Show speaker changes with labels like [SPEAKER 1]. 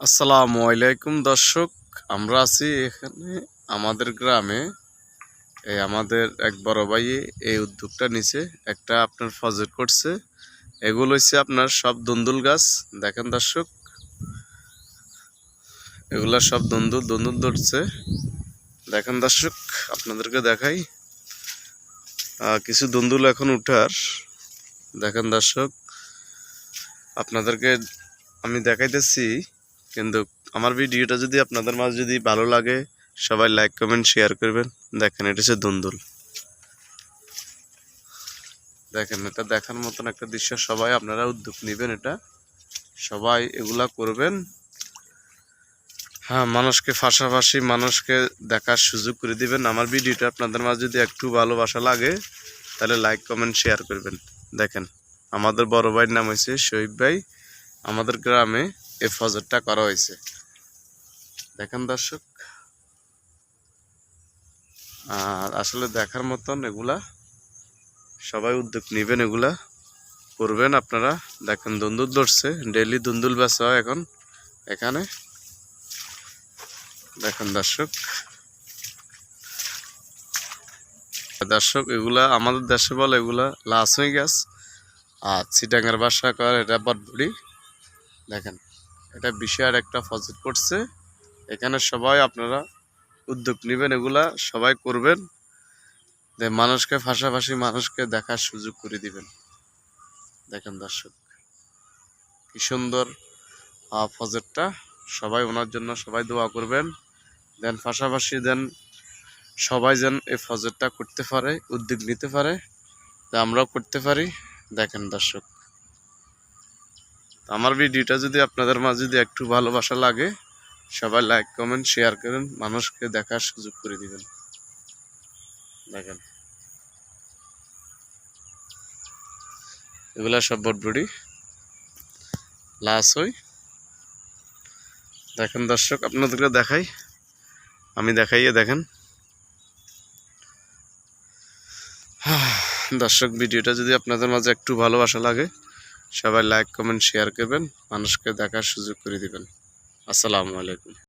[SPEAKER 1] আসসালামু আলাইকুম দর্শক, আমরা আছি এখানে আমাদের গ্রামে। এই আমাদের এক বড় ভাই এই উদ্যোগটা নিচে একটা আপনার ফজর করছে। এগুলো হচ্ছে আপনার সব দন্দুল গাছ, দেখেন দর্শক। এগুলা সব দন্দুল দন্দুল ধরছে। দেখেন দর্শক, আপনাদেরকে দেখাই। কিছু দন্দুল এখন উঠার। দেখেন দর্শক, আপনাদেরকে আমি দেখাইতেছি। কিন্তু আমার ভিডিওটা যদি আপনাদের মাঝে যদি ভালো লাগে, সবাই লাইক কমেন্ট শেয়ার করবেন। দেখেন, এটা হচ্ছে দুন্দুল দেখেন, এটা দেখার মতন একটা দৃশ্য। সবাই আপনারা উদ্যোগ নেবেন এটা। সবাই এগুলা করবেন। হ্যাঁ মানুষকে পাশাপাশি মানুষকে দেখার সুযোগ করে দিবেন। আমার ভিডিওটা আপনাদের মাঝে যদি একটু ভালোবাসা লাগে, তাহলে লাইক কমেন্ট শেয়ার করবেন। দেখেন, আমাদের বড় ভাইয়ের নাম হয়েছে শহীদ ভাই। আমাদের গ্রামে এই ফজরটা করা হয়েছে। দেখেন দর্শক। আর আসলে দেখার মতন এগুলা, সবাই উদ্যোগ নেবেন এগুলা। করবেন আপনারা। দেখেন দুন্দুল ধরছে ডেলি দুন্দুল বেচা হয় এখন এখানে। দেখেন দর্শক। দর্শক, এগুলা আমাদের দেশে বলে এগুলা লাসুই গাছ। আর চিটাঙ্গের বাসা করে এটা বটবুড়ি। দেখেন। এটা বিশাল একটা ফজর করছে। এখানে সবাই আপনারা উদ্যোগ নেবেন এগুলা সবাই করবেন। যে মানুষকে পাশাপাশি মানুষকে দেখার সুযোগ করে দিবেন। দেখেন দর্শক কি সুন্দর আহ, ফজরটা সবাই ওনার জন্য সবাই দোয়া করবেন। দেন পাশাপাশি দেন সবাই যেন এই ফজরটা করতে পারে উদ্যোগ নিতে পারে। তা আমরাও করতে পারি। দেখেন দর্শক আমার ভিডিওটা যদি আপনাদের মাঝে যদি একটু ভালোবাসা লাগে, সবাই লাইক কমেন্ট শেয়ার করেন, মানুষকে দেখার সুযোগ করে দিবেন। দেখেন। এগুলা সব বটবড়ি লাশ হই দেখেন দর্শক, আপনাদেরকে দেখাই। আমি দেখাইয়ে দেখেন। দর্শক, ভিডিওটা যদি আপনাদের মাঝে একটু ভালোবাসা লাগে সবাই লাইক কমেন্ট শেয়ার করবেন। মানুষকে দেখার সুযোগ করে দিবেন। আসসালামু আলাইকুম।